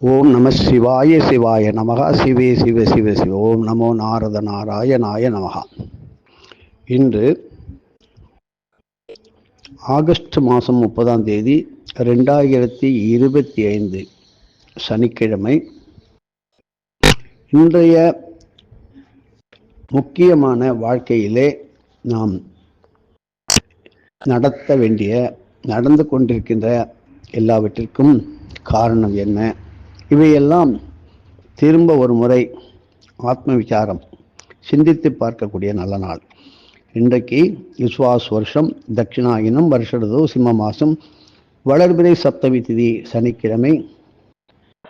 ஓம் நம சிவாய சிவாய நமகா. சிவே சிவ சிவ சிவ. ஓம் நமோ நாரத நாராயணாய நமகா. இன்று ஆகஸ்ட் மாதம் முப்பதாம் தேதி ரெண்டாயிரத்தி இருபத்தி ஐந்து சனிக்கிழமை. இன்றைய முக்கியமான வாழ்க்கையிலே நாம் நடத்த வேண்டிய நடந்து கொண்டிருக்கின்ற எல்லாவற்றிற்கும் காரணம் என்ன? இவையெல்லாம் திரும்ப ஒரு முறை ஆத்ம விசாரம் சிந்தித்து பார்க்கக்கூடிய நல்ல நாள். இன்றைக்கு விஸ்வாஸ் வருஷம் தட்சிணாயினம் வருஷடதோ சிம்ம மாதம் வளர்பிறை சப்தமி திதி சனிக்கிழமை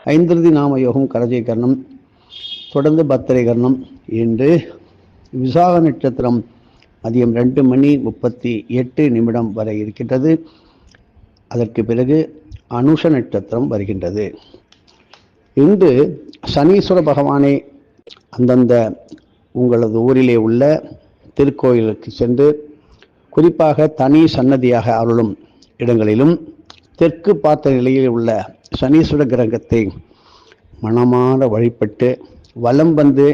ஐந்திரதி நாம யோகம் கரஜீகரணம் தொடர்ந்து பத்திரை கரணம் என்று விசாக நட்சத்திரம் மதியம் ரெண்டு மணி முப்பத்தி எட்டு நிமிடம் வரை இருக்கின்றது. அதற்கு பிறகு அனுஷ நட்சத்திரம் வருகின்றது. இன்று சனீஸ்வர பகவானே அந்தந்த உங்களது ஊரிலே உள்ள திருக்கோயிலுக்கு சென்று குறிப்பாக தனி சன்னதியாக அருளும் இடங்களிலும் தெற்கு பார்த்த நிலையில் உள்ள சனீஸ்வர கிரகத்தை மனமாற வழிபட்டு வலம் வந்து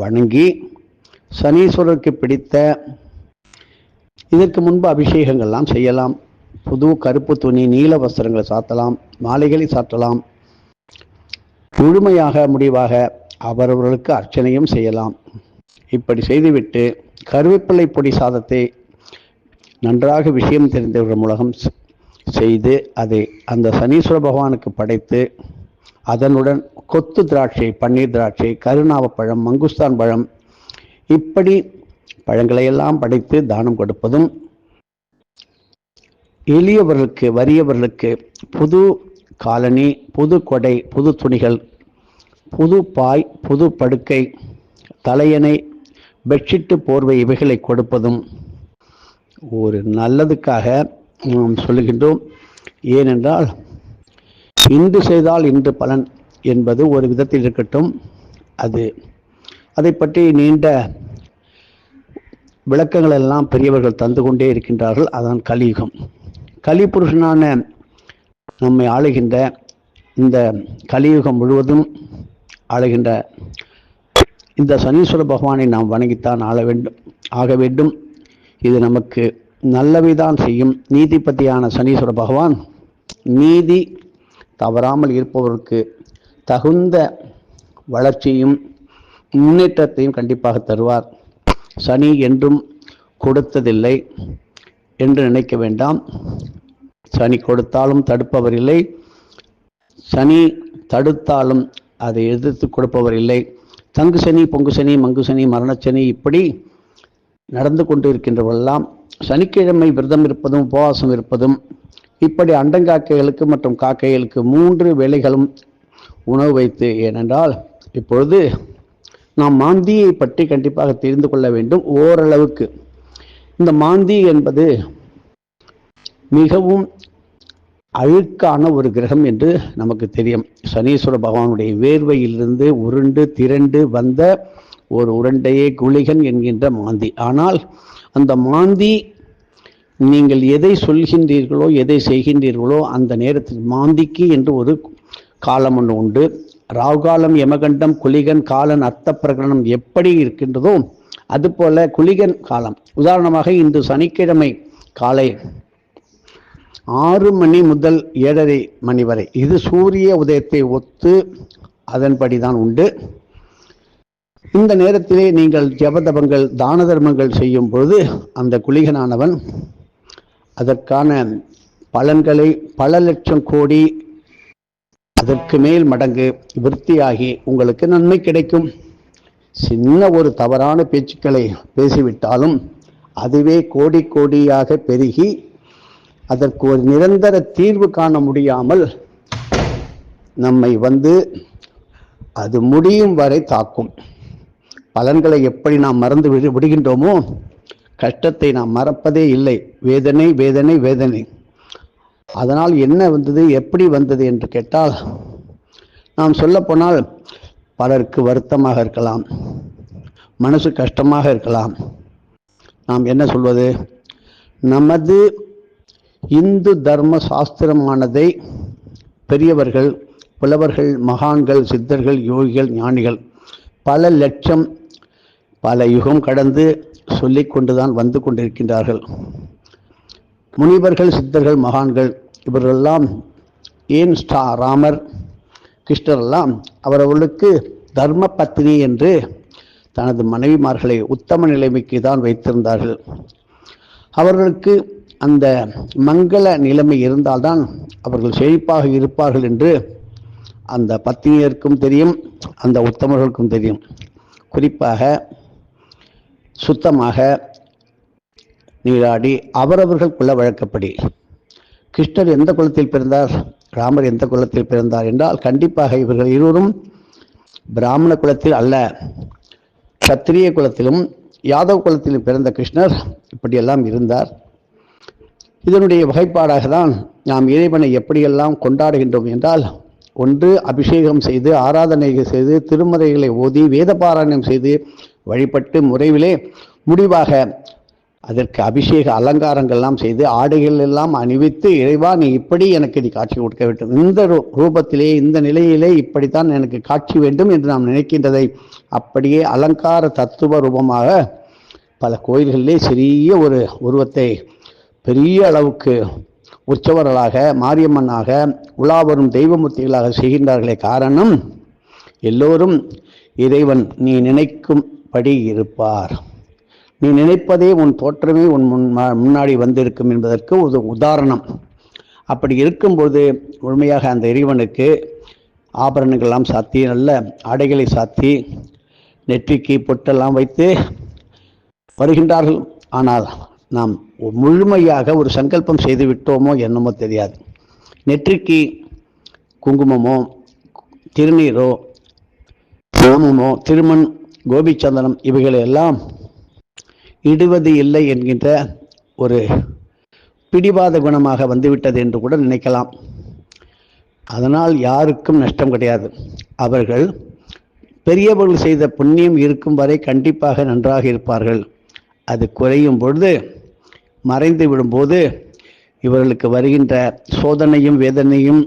வணங்கி சனீஸ்வரருக்கு பிடித்த இதற்கு முன்பு அபிஷேகங்கள்லாம் செய்யலாம். புது கருப்பு துணி நீல வஸ்திரங்களை சாத்தலாம் மாலைகளை சாத்தலாம் முழுமையாக முடிவாக அவரவர்களுக்கு அர்ச்சனையும் செய்யலாம். இப்படி செய்துவிட்டு கருவேப்பிள்ளை பொடி சாதத்தை நன்றாக விஷயம் தெரிந்தவர்கள் மூலம் செய்து அதை அந்த சனீஸ்வர பகவானுக்கு படைத்து அதனுடன் கொத்து திராட்சை பன்னீர் திராட்சை கருணாவப்பழம் மங்குஸ்தான் பழம் இப்படி பழங்களையெல்லாம் படைத்து தானம் கொடுப்பதும் எளியவர்களுக்கு வறியவர்களுக்கு புது காலனி புது கொடை புது துணிகள் புது பாய் புது படுக்கை தலையணை பெட்ஷீட்டு போர்வை இவைகளை கொடுப்பதும் ஒரு நல்லதுக்காக நாம் சொல்லுகின்றோம். ஏனென்றால் இன்று செய்தால் இன்று பலன் என்பது ஒரு விதத்தில் இருக்கட்டும். அது அதை பற்றி நீண்ட விளக்கங்கள் எல்லாம் பெரியவர்கள் தந்து கொண்டே இருக்கின்றார்கள். அதான் கலியுகம். கலிபுருஷனான நம்மை ஆளுகின்ற இந்த கலியுகம் முழுவதும் ஆளுகின்ற இந்த சனீஸ்வர பகவானை நாம் வணங்கித்தான் ஆள வேண்டும் ஆக வேண்டும். இது நமக்கு நல்லவைதான் செய்யும். நீதிபதியான சனீஸ்வர பகவான் நீதி தவறாமல் இருப்பவருக்கு தகுந்த வளர்ச்சியும் முன்னேற்றத்தையும் கண்டிப்பாக தருவார். சனி என்றும் கொடுத்ததில்லை என்று நினைக்க வேண்டாம். சனி கொடுத்தாலும் தடுப்பவர் இல்லை. சனி தடுத்தாலும் அதை எதிர்த்து கொடுப்பவர் இல்லை. தங்கு சனி பொங்கு சனி மங்கு சனி மரணச்சனி இப்படி நடந்து கொண்டு இருக்கின்றவெல்லாம் சனிக்கிழமை விரதம் இருப்பதும் உபவாசம் இருப்பதும் இப்படி அண்டங்காக்கைகளுக்கு மற்றும் காக்கைகளுக்கு மூன்று வேலைகளும் உணவு வைத்து ஏனென்றால் இப்பொழுது நாம் மாந்தியை பற்றி கண்டிப்பாக தெரிந்து கொள்ள வேண்டும் ஓரளவுக்கு. இந்த மாந்தி என்பது மிகவும் அழுக்கான ஒரு கிரகம் என்று நமக்கு தெரியும். சனீஸ்வர பகவானுடைய வேர்வையிலிருந்து உருண்டு திரண்டு வந்த ஒரு உருண்டையே குளிகன் என்கின்ற மாந்தி. ஆனால் அந்த மாந்தி நீங்கள் எதை சொல்கின்றீர்களோ எதை செய்கின்றீர்களோ அந்த நேரத்தில் மாந்திக்கு என்று ஒரு காலம் ஒன்று உண்டு. ராவுகாலம் யமகண்டம் குளிகன் காலன் அர்த்த பிரகடனம் எப்படி இருக்கின்றதோ அதுபோல குளிகன் காலம். உதாரணமாக இன்று சனிக்கிழமை காலை ஆறு மணி முதல் ஏழரை மணி வரை. இது சூரிய உதயத்தை ஒத்து அதன்படி தான் உண்டு. இந்த நேரத்திலே நீங்கள் ஜபதபங்கள் தான தர்மங்கள் செய்யும் பொழுது அந்த குளிகனானவன் அதற்கான பலன்களை பல லட்சம் கோடி அதற்கு மேல் மடங்கு விருத்தியாகி உங்களுக்கு நன்மை கிடைக்கும். சின்ன ஒரு தவறான பேச்சுக்களை பேசிவிட்டாலும் அதுவே கோடி கோடியாக பெருகி அதற்கு ஒரு நிரந்தர தீர்வு காண முடியாமல் நம்மை வந்து அது முடியும் வரை தாக்கும். பலன்களை எப்படி நாம் மறந்து விடு விடுகின்றோமோ கஷ்டத்தை நாம் மறப்பதே இல்லை. வேதனை வேதனை வேதனை. அதனால் என்ன வந்தது எப்படி வந்தது என்று கேட்டால் நாம் சொல்லப்போனால் பலருக்கு வருத்தமாக இருக்கலாம் மனசு கஷ்டமாக இருக்கலாம். நாம் என்ன சொல்வது? நமது இந்து தர்ம சாஸ்திரமானதை பெரியவர்கள் புலவர்கள் மகான்கள் சித்தர்கள் யோகிகள் ஞானிகள் பல லட்சம் பல யுகம் கடந்து சொல்லிக்கொண்டுதான் வந்து கொண்டிருக்கின்றார்கள். முனிவர்கள் சித்தர்கள் மகான்கள் இவர்களெல்லாம் ஏன் ஸ்டா ராமர் கிருஷ்ணரெல்லாம் அவரவர்களுக்கு தர்ம பத்னி என்று தனது மனைவிமார்களை உத்தம நிலைமைக்கு தான் வைத்திருந்தார்கள். அவர்களுக்கு அந்த மங்கள நிலைமை இருந்தால்தான் அவர்கள் செழிப்பாக இருப்பார்கள் என்று அந்த பத்தினியருக்கும் தெரியும் அந்த உத்தமர்களுக்கும் தெரியும். குறிப்பாக சுத்தமாக நீராடி அவரவர்கள் வழக்கப்படி. கிருஷ்ணர் எந்த குலத்தில் பிறந்தார்? ராமர் எந்த குலத்தில் பிறந்தார் என்றால் கண்டிப்பாக இவர்கள் இருவரும் பிராமண குலத்தில் அல்ல சத்திரிய குலத்திலும் யாதவ் குலத்திலும் பிறந்த கிருஷ்ணர் இப்படியெல்லாம் இருந்தார். இதனுடைய வகைப்பாடாக தான் நாம் இறைவனை எப்படியெல்லாம் கொண்டாடுகின்றோம் என்றால் ஒன்று அபிஷேகம் செய்து ஆராதனை செய்து திருமறைகளை ஓதி வேத பாராயணம் செய்து வழிபட்டு முறைவிலே முடிவாக அதற்கு அபிஷேக அலங்காரங்கள்லாம் செய்து ஆடைகள் எல்லாம் அணிவித்து இறைவா நீ இப்படி எனக்கு நீ காட்சி கொடுக்க வேண்டும். இந்த ரூ- ரூபத்திலே இந்த நிலையிலே இப்படித்தான் எனக்கு காட்சி வேண்டும் என்று நாம் நினைக்கின்றதை அப்படியே அலங்கார தத்துவ ரூபமாக பல கோயில்களிலே சிறிய ஒரு உருவத்தை பெரிய அளவுக்கு உற்சவர்களாக மாரியம்மனாக உலா வரும் தெய்வமூர்த்திகளாக செய்கின்றார்களே காரணம் எல்லோரும் இறைவன் நீ நினைக்கும்படி இருப்பார். நீ நினைப்பதே உன் தோற்றமே உன் முன் முன்னாடி வந்திருக்கும் என்பதற்கு ஒரு உதாரணம். அப்படி இருக்கும்போது முழுமையாக அந்த இறைவனுக்கு ஆபரணங்கள்லாம் சாத்தி நல்ல ஆடைகளை சாத்தி நெற்றிக்கு பொட்டெல்லாம் வைத்து வருகின்றார்கள். ஆனால் நாம் முழுமையாக ஒரு சங்கல்பம் செய்து விட்டோமோ என்னமோ தெரியாது. நெற்றிக்கு குங்குமமோ திருநீரோ நாமமோ திருமண் கோபிச்சந்தனம் இவைகளை எல்லாம் இடுவது இல்லை என்கின்ற ஒரு பிடிவாத குணமாக வந்துவிட்டது என்று கூட நினைக்கலாம். அதனால் யாருக்கும் நஷ்டம் கிடையாது. அவர்கள் பெரியவர்கள் செய்த புண்ணியம் இருக்கும் வரை கண்டிப்பாக நன்றாக இருப்பார்கள். அது குறையும் பொழுது மறைந்து விடும்போது இவர்களுக்கு வருகின்ற சோதனையும் வேதனையும்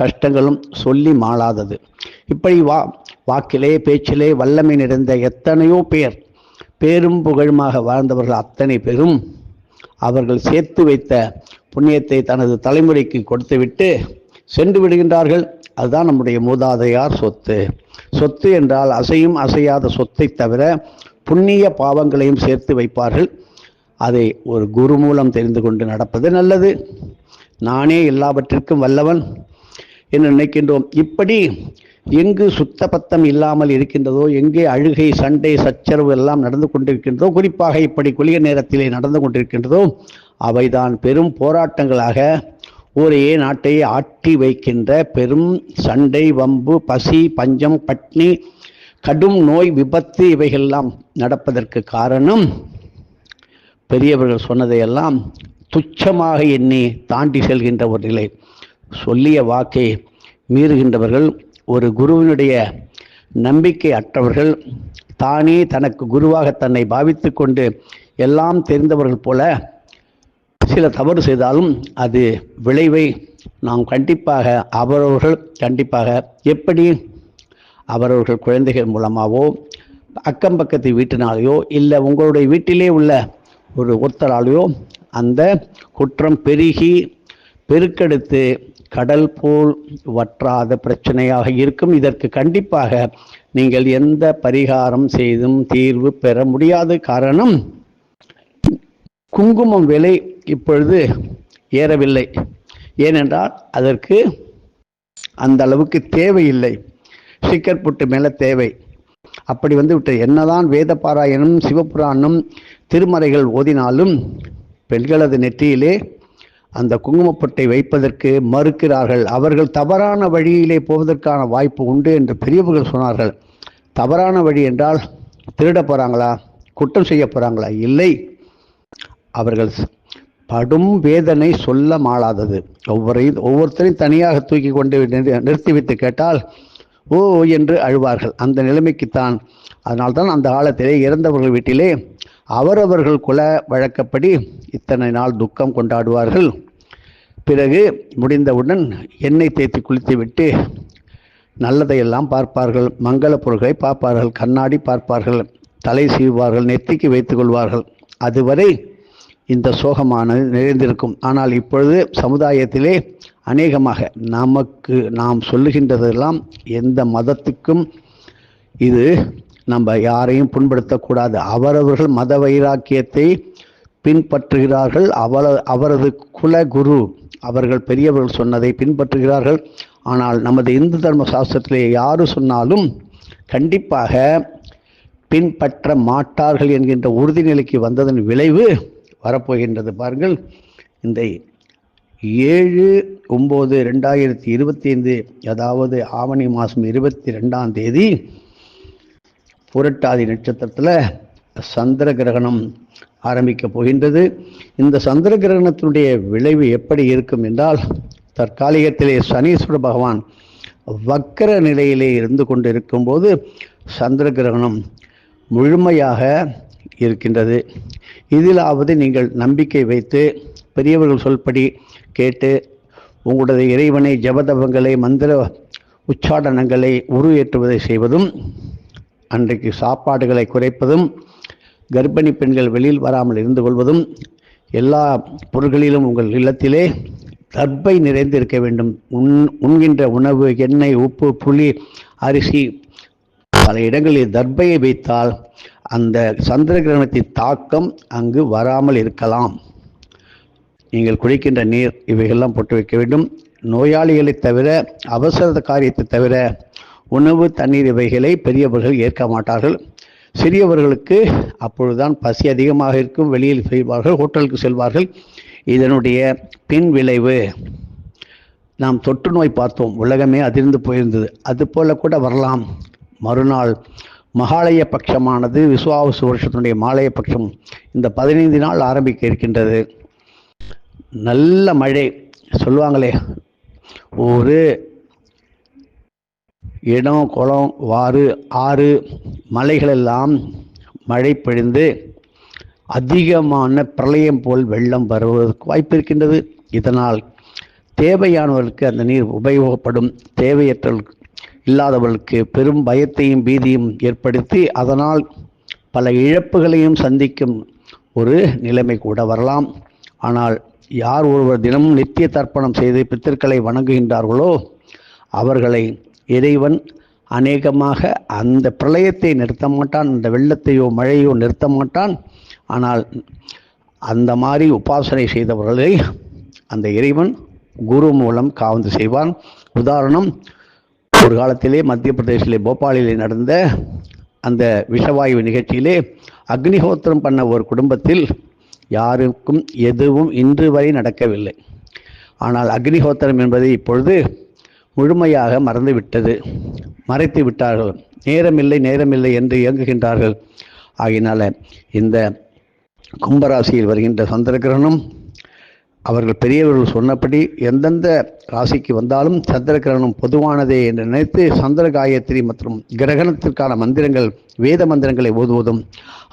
கஷ்டங்களும் சொல்லி மாளாதது. இப்படி வா வாக்கிலே பேச்சிலே வல்லமை நிறைந்த எத்தனையோ பேர் பேரும் புகழுமாக வாழ்ந்தவர்கள் அத்தனை பேரும் அவர்கள் சேர்த்து வைத்த புண்ணியத்தை தனது தலைமுறைக்கு கொடுத்துவிட்டு சென்று விடுகின்றார்கள். அதுதான் நம்முடைய மூதாதையார் சொத்து. சொத்து என்றால் அசையும் அசையாத சொத்தை தவிர புண்ணிய பாவங்களையும் சேர்த்து வைப்பார்கள். அதை ஒரு குரு மூலம் தெரிந்து கொண்டு நடப்பது நல்லது. நானே எல்லாவற்றிற்கும் வல்லவன் என்று நினைக்கின்றோம். இப்படி எங்கு சுத்தபத்தம் இல்லாமல் இருக்கின்றதோ எங்கே அழுகை சண்டை சச்சரவு எல்லாம் நடந்து கொண்டிருக்கின்றதோ குறிப்பாக இப்படி குளிய நேரத்திலே நடந்து கொண்டிருக்கின்றதோ அவைதான் பெரும் போராட்டங்களாக ஒரே நாட்டை ஆட்டி வைக்கின்ற பெரும் சண்டை வம்பு பசி பஞ்சம் பட்னி கடும் நோய் விபத்து இவைகள்லாம் நடப்பதற்கு காரணம் பெரியவர்கள் சொன்னதையெல்லாம் துச்சமாக எண்ணி தாண்டி செல்கின்ற ஒரு நிலை. சொல்லிய வாக்கை மீறுகின்றவர்கள் ஒரு குருவினுடைய நம்பிக்கை அற்றவர்கள் தானே தனக்கு குருவாக தன்னை பாவித்து கொண்டு எல்லாம் தெரிந்தவர்கள் போல சில தவறு செய்தாலும் அது விளைவை நாம் கண்டிப்பாக அவரவர்கள் கண்டிப்பாக எப்படி அவரவர்கள் குழந்தைகள் மூலமாகவோ அக்கம் பக்கத்து வீட்டினாலேயோ இல்லை உங்களுடைய வீட்டிலே உள்ள ஒரு ஒருத்தராலேயோ அந்த குற்றம் பெருகி பெருக்கெடுத்து கடல் போல் வற்றாத பிரச்சனையாக இருக்கும். இதற்கு கண்டிப்பாக நீங்கள் எந்த பரிகாரம் செய்தும் தீர்வு பெற முடியாது. காரணம் குங்குமம் விலை இப்பொழுது ஏறவில்லை. ஏனென்றால் அதற்கு அந்த அளவுக்கு தேவையில்லை. ஸ்டிக்கர் புட்டு மேலே தேவை. அப்படி வந்து விட்டு என்னதான் வேத பாராயணம் சிவபுராணம் திருமறைகள் ஓதினாலும் பெண்களது நெற்றியிலே அந்த குங்குமப்பட்டை வைப்பதற்கு மறுக்கிறார்கள். அவர்கள் தவறான வழியிலே போவதற்கான வாய்ப்பு உண்டு என்று பெரியவர்கள் சொன்னார்கள். தவறான வழி என்றால் திருட போகிறாங்களா குற்றம் செய்ய போகிறாங்களா இல்லை. அவர்கள் படும் வேதனை சொல்ல மாளாதது. ஒவ்வொரு ஒவ்வொருத்தரையும் தனியாக தூக்கி கொண்டு நிறு- நிறுத்தி வைத்து கேட்டால் ஓ என்று அழுவார்கள். அந்த நிலைமைக்குத்தான் அதனால்தான் அந்த காலத்திலே இறந்தவர்கள் வீட்டிலே அவரவர்கள் குல வழக்கப்படி இத்தனை நாள் துக்கம் கொண்டாடுவார்கள். பிறகு முடிந்தவுடன் எண்ணெய் தேய்த்து குளித்து விட்டு நல்லதையெல்லாம் பார்ப்பார்கள். மங்கள பொருள்களை பார்ப்பார்கள். கண்ணாடி பார்ப்பார்கள். தலை சீவார்கள் நெத்திக்கு வைத்து கொள்வார்கள். அதுவரை இந்த சோகமானது நிறைந்திருக்கும். ஆனால் இப்பொழுது சமுதாயத்திலே அநேகமாக நமக்கு நாம் சொல்லுகின்றதெல்லாம் எந்த மதத்துக்கும் இது நம்ம யாரையும் புண்படுத்தக்கூடாது. அவரவர்கள் மத வைராக்கியத்தை பின்பற்றுகிறார்கள். அவர அவரது குலகுரு அவர்கள் பெரியவர்கள் சொன்னதை பின்பற்றுகிறார்கள். ஆனால் நமது இந்து தர்ம சாஸ்திரத்திலே யாரு சொன்னாலும் கண்டிப்பாக பின்பற்ற மாட்டார்கள் என்கின்ற உறுதிநிலைக்கு வந்ததன் விளைவு வரப்போகின்றது பாருங்கள். இந்த ஏழு ஒம்பது ரெண்டாயிரத்தி இருபத்தி ஐந்து அதாவது ஆவணி மாதம் இருபத்தி ரெண்டாம் தேதி புரட்டாதி நட்சத்திரத்தில் சந்திர கிரகணம் ஆரம்பிக்க போகின்றது. இந்த சந்திர கிரகணத்தினுடைய விளைவு எப்படி இருக்கும் என்றால் தற்காலிகத்திலே சனீஸ்வர பகவான் வக்கர நிலையிலே இருந்து கொண்டு இருக்கும்போது சந்திர கிரகணம் முழுமையாக இருக்கின்றது. இதிலாவது நீங்கள் நம்பிக்கை வைத்து பெரியவர்கள் சொல்படி கேட்டு உங்களது இறைவனை ஜபதபங்களை மந்திர உச்சாடனங்களை உருவேற்றுவதை செய்வதும் அன்றைக்கு சாப்பாடுகளை குறைப்பதும் கர்ப்பிணி பெண்கள் வெளியில் வராமல் இருந்து கொள்வதும் எல்லா பொருள்களிலும் உங்கள் இல்லத்திலே தற்பை நிறைந்து இருக்க வேண்டும். உண் உண்கின்ற உணவு எண்ணெய் உப்பு புளி அரிசி பல இடங்களில் தர்பையை வைத்தால் அந்த சந்திர கிரகணத்தின் தாக்கம் அங்கு வராமல் இருக்கலாம். நீங்கள் குடிக்கின்ற நீர் இவைகள்லாம் போட்டு வைக்க வேண்டும். நோயாளிகளை தவிர அவசர காரியத்தை தவிர உணவு தண்ணீர் இவைகளை பெரியவர்கள் ஏற்க மாட்டார்கள். சிறியவர்களுக்கு அப்பொழுதுதான் பசி அதிகமாக இருக்கும். வெளியில் செய்வார்கள் ஹோட்டலுக்கு செல்வார்கள். இதனுடைய பின் விளைவு நாம் தொற்று நோய் பார்த்தோம். உலகமே அதிர்ந்து போயிருந்தது. அதுபோல கூட வரலாம். மறுநாள் மகாலய பட்சமானது விசுவாச வருஷத்தினுடைய மாலய பட்சம் இந்த பதினைந்து நாள் ஆரம்பிக்க இருக்கின்றது. நல்ல மழை. சொல்லுவாங்களே ஒரு இடம் குளம் வாறு ஆறு மலைகளெல்லாம் மழை பொழிந்து அதிகமான பிரளயம் போல் வெள்ளம் வருவதற்கு வாய்ப்பு இருக்கின்றது. இதனால் தேவையானவர்களுக்கு அந்த நீர் உபயோகப்படும். தேவையற்றவர்களுக்கு இல்லாதவர்களுக்கு பெரும் பயத்தையும் பீதியும் ஏற்படுத்தி அதனால் பல இழப்புகளையும் சந்திக்கும் ஒரு நிலைமை கூட வரலாம். ஆனால் யார் ஒருவர் தினமும் நித்திய தர்ப்பணம் செய்து பித்தர்களை வணங்குகின்றார்களோ அவர்களை இறைவன் அநேகமாக அந்த பிரளயத்தை நிறுத்த மாட்டான் அந்த வெள்ளத்தையோ மழையோ நிறுத்த மாட்டான். ஆனால் அந்த மாதிரி உபாசனை செய்தவர்களை அந்த இறைவன் குரு மூலம் காவந்து செய்வான். உதாரணம் ஒரு காலத்திலே மத்திய பிரதேசிலே போபாலிலே நடந்த அந்த விஷவாயு நிகழ்ச்சியிலே அக்னிஹோத்திரம் பண்ண ஒரு குடும்பத்தில் யாருக்கும் எதுவும் இன்று வரை நடக்கவில்லை. ஆனால் அக்னிஹோத்திரம் என்பது இப்பொழுது முழுமையாக மறந்து விட்டது மறைத்து விட்டார்கள் நேரமில்லை நேரமில்லை என்று இயங்குகின்றார்கள். ஆகினால இந்த கும்பராசியில் வருகின்ற சந்திர கிரகணம் அவர்கள் பெரியவர்கள் சொன்னபடி எந்தெந்த ராசிக்கு வந்தாலும் சந்திர கிரகணம் பொதுவானதே என்று நினைத்து சந்திர காயத்ரி மற்றும் கிரகணத்திற்கான மந்திரங்கள் வேத மந்திரங்களை ஓதுவதும்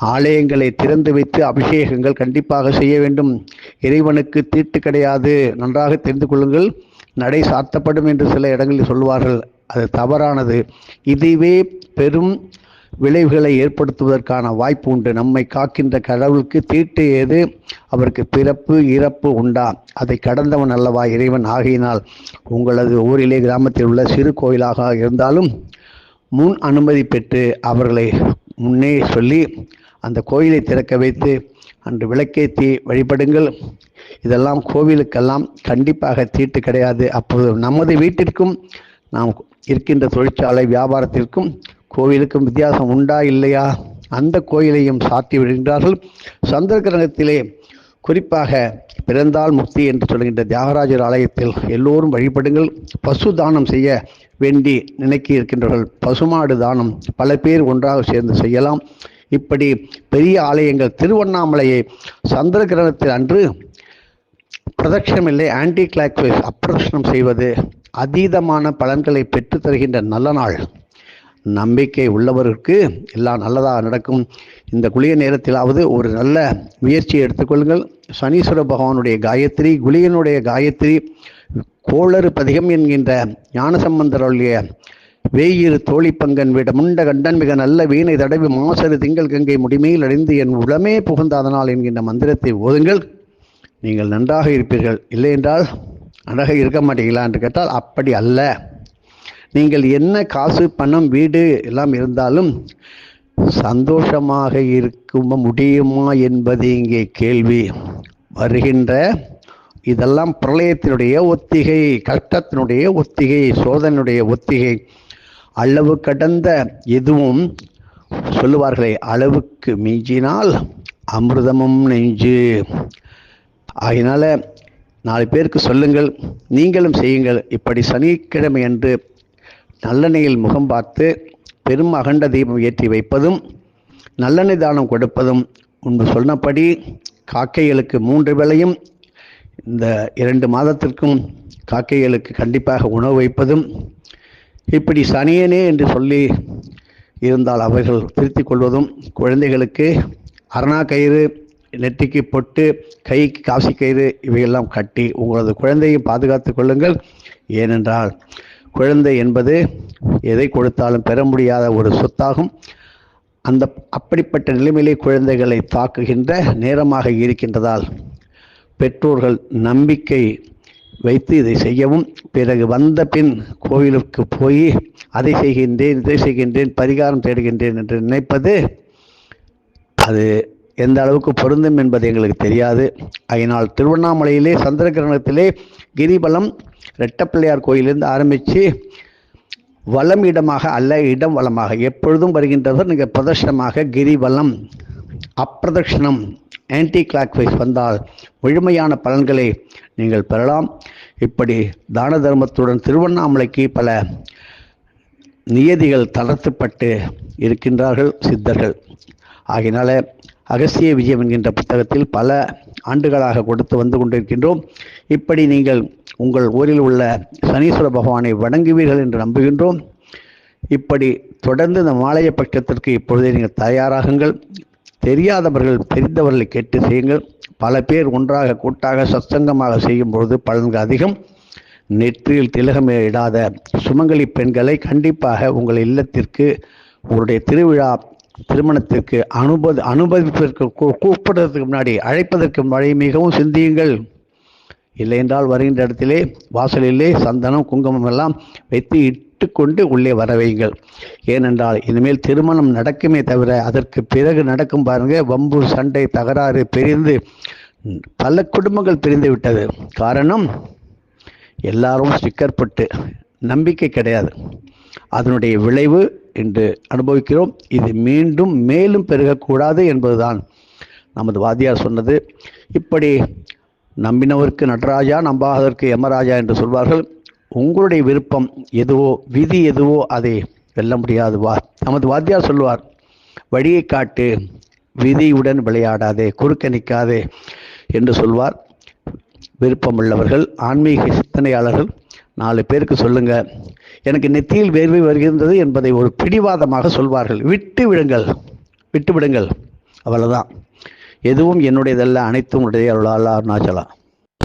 ஆலயங்களை திறந்து வைத்து அபிஷேகங்கள் கண்டிப்பாக செய்ய வேண்டும். இறைவனுக்கு தீட்டு கிடையாது. நன்றாக தெரிந்து கொள்ளுங்கள். நடை சாத்தப்படும் என்று சில இடங்களில் சொல்வார்கள் அது தவறானது. இதுவே பெரும் விளைவுகளை ஏற்படுத்துவதற்கான வாய்ப்பு உண்டு. நம்மை காக்கின்ற கடவுளுக்கு தீட்டு ஏது? அவருக்கு பிறப்பு இறப்பு உண்டா? அதை கடந்தவன் அல்லவா இறைவன்? ஆகையினால் உங்களது ஊரிலே கிராமத்தில் உள்ள சிறு கோயிலாக இருந்தாலும் முன் அனுமதி பெற்று அவர்களை முன்னே சொல்லி அந்த கோயிலை திறக்க வைத்து அன்று விளக்கேற்றி வழிபடுங்கள். இதெல்லாம் கோவிலுக்கெல்லாம் கண்டிப்பாக தீட்டு கிடையாது. அப்போது நமது வீட்டிற்கும் நாம் இருக்கின்ற தொழிற்சாலை வியாபாரத்திற்கும் கோவிலுக்கும் வித்தியாசம் உண்டா இல்லையா? அந்த கோயிலையும் சாத்தி விடுகின்றார்கள். சந்திர கிரகத்திலே குறிப்பாக பிறந்தால் முக்தி என்று சொல்கின்ற தியாகராஜர் ஆலயத்தில் எல்லோரும் வழிபடுங்கள். பசு தானம் செய்ய வேண்டி நினைக்க இருக்கின்றவர்கள் பசுமாடு தானம் பல பேர் ஒன்றாக சேர்ந்து செய்யலாம். இப்படி பெரிய ஆலயங்கள் திருவண்ணாமலையை சந்திர கிரகணத்தில் அன்று பிரதட்சணம் இல்லை ஆன்டி கிளாக்வைஸ் அப்பிரதட்சணம் செய்வது அதீதமான பலன்களை பெற்றுத்தருகின்ற நல்ல நாள். நம்பிக்கை உள்ளவருக்கு எல்லாம் நல்லதாக நடக்கும். இந்த குளிய நேரத்திலாவது ஒரு நல்ல முயற்சியை எடுத்துக்கொள்ளுங்கள். சனீஸ்வர பகவானுடைய காயத்ரி குளியனுடைய காயத்ரி கோளறு பதிகம் என்கின்ற ஞானசம்பந்தருடைய வேயிரு தோழிப்பங்கன் விட முண்ட கண்டன் மிக நல்ல வீணை தடவி மாசரு திங்கள் கங்கை முடிமையில் அடைந்து என் உளமே புகுந்த அதனால் என்கின்ற மந்திரத்தை ஓதுங்கள். நீங்கள் நன்றாக இருப்பீர்கள். இல்லை என்றால் அழகாக இருக்க மாட்டீங்களா என்று கேட்டால் அப்படி அல்ல. நீங்கள் என்ன காசு பணம் வீடு எல்லாம் இருந்தாலும் சந்தோஷமாக இருக்க முடியுமா என்பது இங்கே கேள்வி. வருகின்ற இதெல்லாம் பிரளயத்தினுடைய ஒத்திகை கஷ்டத்தினுடைய ஒத்திகை சோதனையுடைய ஒத்திகை. அளவு கடந்த எதுவும் சொல்லுவார்களே அளவுக்கு மிஞ்சினால் அமிர்தமும் நெஞ்சு. ஆகினால நாலு பேருக்கு சொல்லுங்கள் நீங்களும் செய்யுங்கள். இப்படி சனிக்கிழமை என்று நல்லெண்ணெயில் முகம் பார்த்து பெரும் அகண்ட தீபம் ஏற்றி வைப்பதும் நல்லெண்ணெய் தானம் கொடுப்பதும் முன்பு சொன்னபடி காக்கைகளுக்கு மூன்று வேளையும் இந்த இரண்டு மாதத்திற்கும் காக்கைகளுக்கு கண்டிப்பாக உணவு வைப்பதும் இப்படி சனியனே என்று சொல்லி இருந்தால் அவர்கள் திருத்திக் கொள்வதும் குழந்தைகளுக்கு அரணா கயிறு நெற்றிக்கு பொட்டு கைக்கு காசி கயிறு இவையெல்லாம் கட்டி உங்களது குழந்தையை பாதுகாத்து கொள்ளுங்கள். ஏனென்றால் குழந்தை என்பது எதை கொடுத்தாலும் பெற முடியாத ஒரு சொத்தாகும். அந்த அப்படிப்பட்ட நிலைமையிலே குழந்தைகளை தாக்குகின்ற நேரமாக இருக்கின்றதால் பெற்றோர்கள் நம்பிக்கை வைத்து இதை செய்யவும் பிறகு வந்த பின் கோவிலுக்கு போய் அதை செய்கின்றேன் இதை செய்கின்றேன் பரிகாரம் தேடுகின்றேன் என்று நினைப்பது அது எந்த அளவுக்கு பொருந்தும் என்பது எங்களுக்கு தெரியாது. அதனால் திருவண்ணாமலையிலே சந்திர கிரகணத்திலே கிரிபலம் ரெட்டப்பிள்ளையார் கோயிலிருந்து ஆரம்பித்து வளம் இடமாக அல்ல இடம் வளமாக எப்பொழுதும் வருகின்றவர் நீங்கள் பிரதர்ஷனமாக கிரிவலம் அப்பிரதட்சிணம் ஆன்டி கிளாக் வைஸ் வந்தால் முழுமையான பலன்களை நீங்கள் பெறலாம். இப்படி தான தர்மத்துடன் திருவண்ணாமலைக்கு பல நியதிகள் தளர்த்தப்பட்டு இருக்கின்றார்கள் சித்தர்கள். ஆகினால அகசிய விஜயம் என்கின்ற புத்தகத்தில் பல ஆண்டுகளாக கொடுத்து வந்து கொண்டிருக்கின்றோம். இப்படி நீங்கள் உங்கள் ஊரில் உள்ள சனீஸ்வர பகவானை வணங்குவீர்கள் என்று நம்புகின்றோம். இப்படி தொடர்ந்து இந்த மாலைய பட்சத்திற்கு இப்பொழுதே நீங்கள் தயாராகுங்கள். தெரியாதவர்கள் தெரிந்தவர்களை கேட்டு செய்யுங்கள். பல பேர் ஒன்றாக கூட்டாக சத்சங்கமாக செய்யும் பொழுது பலன்கள் அதிகம். நெற்றியில் திலகமே இடாத சுமங்கலி பெண்களை கண்டிப்பாக உங்கள் இல்லத்திற்கு உங்களுடைய திருவிழா திருமணத்திற்கு அனுப அனுபவிப்பதற்கு கூ- கூப்பிடுறதுக்கு முன்னாடி அழைப்பதற்கு முன்னாடி மிகவும் சிந்தியுங்கள். இல்லையென்றால் வருகின்ற இடத்திலே வாசலிலே சந்தனம் குங்குமம் எல்லாம் வைத்து இட்டுக்கொண்டு உள்ளே வர வையுங்கள். ஏனென்றால் இனிமேல் திருமணம் நடக்குமே தவிர அதற்கு பிறகு நடக்கும் பாருங்க வம்பு சண்டை தகராறு பிரிந்து பல குடும்பங்கள் பிரிந்து விட்டது. காரணம் எல்லாரும் ஸ்டிக்கர் பட்டு நம்பிக்கை கிடையாது. அதனுடைய விளைவு என்று அனுபவிக்கிறோம். இது மீண்டும் மேலும் பெருகக்கூடாது என்பதுதான். நமது வாத்தியார் சொன்னது. இப்படி நம்பினவருக்கு நடராஜா நம்பாதவருக்கு யமராஜா என்று சொல்வார்கள். உங்களுடைய விருப்பம் எதுவோ விதி எதுவோ அதை வெல்ல முடியாது. வா நமது வாத்தியார் சொல்வார் வழியை காட்டு விதியுடன் விளையாடாதே குறுக்க நிற்காதே என்று சொல்வார். விருப்பமுள்ளவர்கள் ஆன்மீக சிந்தனையாளர்கள் நாலு பேருக்கு சொல்லுங்க எனக்கு நெத்தியில் வேர்வை வருகின்றது என்பதை ஒரு பிடிவாதமாக சொல்வார்கள். விட்டு விடுங்கள் விட்டு விடுங்கள். அவ்வளவுதான். எதுவும் என்னுடையதல்ல அனைத்தும் உடைய அருளாளா அருணாச்சலா